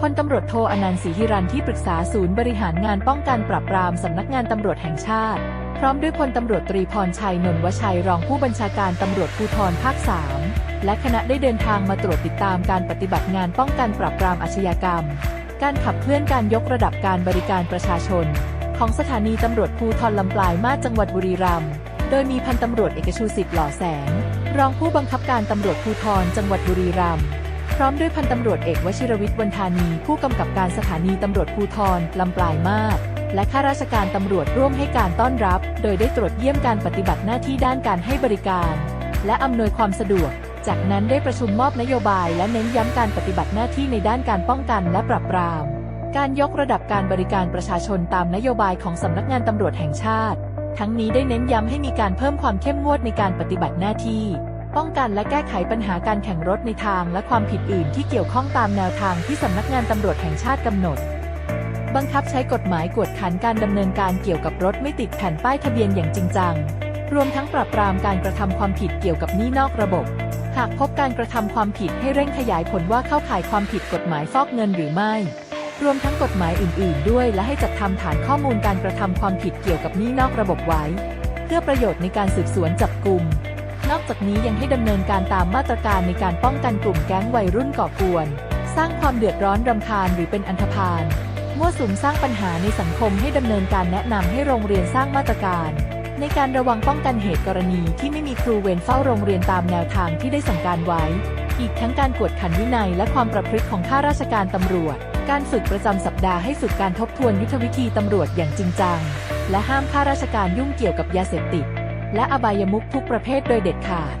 พลตำรวจโทอนันต์ศรีหิรันที่ปรึกษาศูนย์บริหารงานป้องกันปราบปรามสำนักงานตำรวจแห่งชาติ พร้อมด้วยพลตำรวจตรีพรชัยนนวชัยรองผู้บัญชาการตำรวจภูธรภาค3และคณะได้เดินทางมาตรวจติดตามการปฏิบัติงานป้องกันปราบปรามอาชญากรรม การขับเคลื่อนการยกระดับการบริการประชาชน ของสถานีตำรวจภูธรลำปลายมาจังหวัดบุรีรัมย์ โดยมีพันตำรวจเอกชูสิทธิ์หล่อแสง รองผู้บังคับการตำรวจภูธรจังหวัดบุรีรัมย์ พร้อมด้วยพันตำรวจเอกวชิรวิทย์วันธานี ผู้กำกับการสถานีตำรวจภูธรลำปลายมาศและข้าราชการตำรวจร่วมให้การต้อนรับ โดยได้ตรวจเยี่ยมการปฏิบัติหน้าที่ด้านการให้บริการ และอำนวยความสะดวก จากนั้นได้ประชุมมอบนโยบาย และเน้นย้ำการปฏิบัติหน้าที่ในด้านการป้องกันและปราบปราม การยกระดับการบริการประชาชนตามนโยบายของสำนักงานตำรวจแห่งชาติ ทั้งนี้ได้เน้นย้ำให้มีการเพิ่มความเข้มงวดในการปฏิบัติหน้าที่ ป้องกันและแก้ไขปัญหาการแข่งรถในทางและความผิดอื่นที่เกี่ยวข้องตามแนวทางที่สำนักงานตำรวจแห่งชาติกำหนด บังคับใช้กฎหมายกวดขันการดำเนินการเกี่ยวกับรถไม่ติดแผ่นป้ายทะเบียนอย่างจริงจัง รวมทั้งปราบปรามการกระทำความผิดเกี่ยวกับหนี้นอกระบบ หากพบการกระทำความผิดให้เร่งขยายผลว่าเข้าข่ายความผิดกฎหมายฟอกเงินหรือไม่รวมทั้งกฎหมายอื่น ๆ ด้วย และให้จัดทำฐานข้อมูลการกระทำความผิดเกี่ยวกับหนี้นอกระบบไว้ เพื่อประโยชน์ในการสืบสวนจับกลุ่ม นอกจากนี้ยังให้ดำเนินการตามมาตรการในการป้องกันกลุ่มแก๊งวัยรุ่นก่อกวน สร้างความเดือดร้อนรำคาญหรือเป็นอันธพาลมั่วสุมสร้างปัญหาในสังคมให้ดำเนินการแนะนำให้โรงเรียนสร้างมาตรการ ในการระวังป้องกันเหตุกรณีที่ไม่มีครูเวรเฝ้าโรงเรียนตามแนวทางที่ได้สั่งการไว้ อีกทั้งการกวดขันวินัยและความประพฤติของข้าราชการตำรวจ การฝึกประจำสัปดาห์ให้ฝึกการทบทวนยุทธวิธีตำรวจอย่างจริงจัง และห้ามข้าราชการยุ่งเกี่ยวกับยาเสพติด และอบายมุขทุกประเภทโดยเด็ดขาด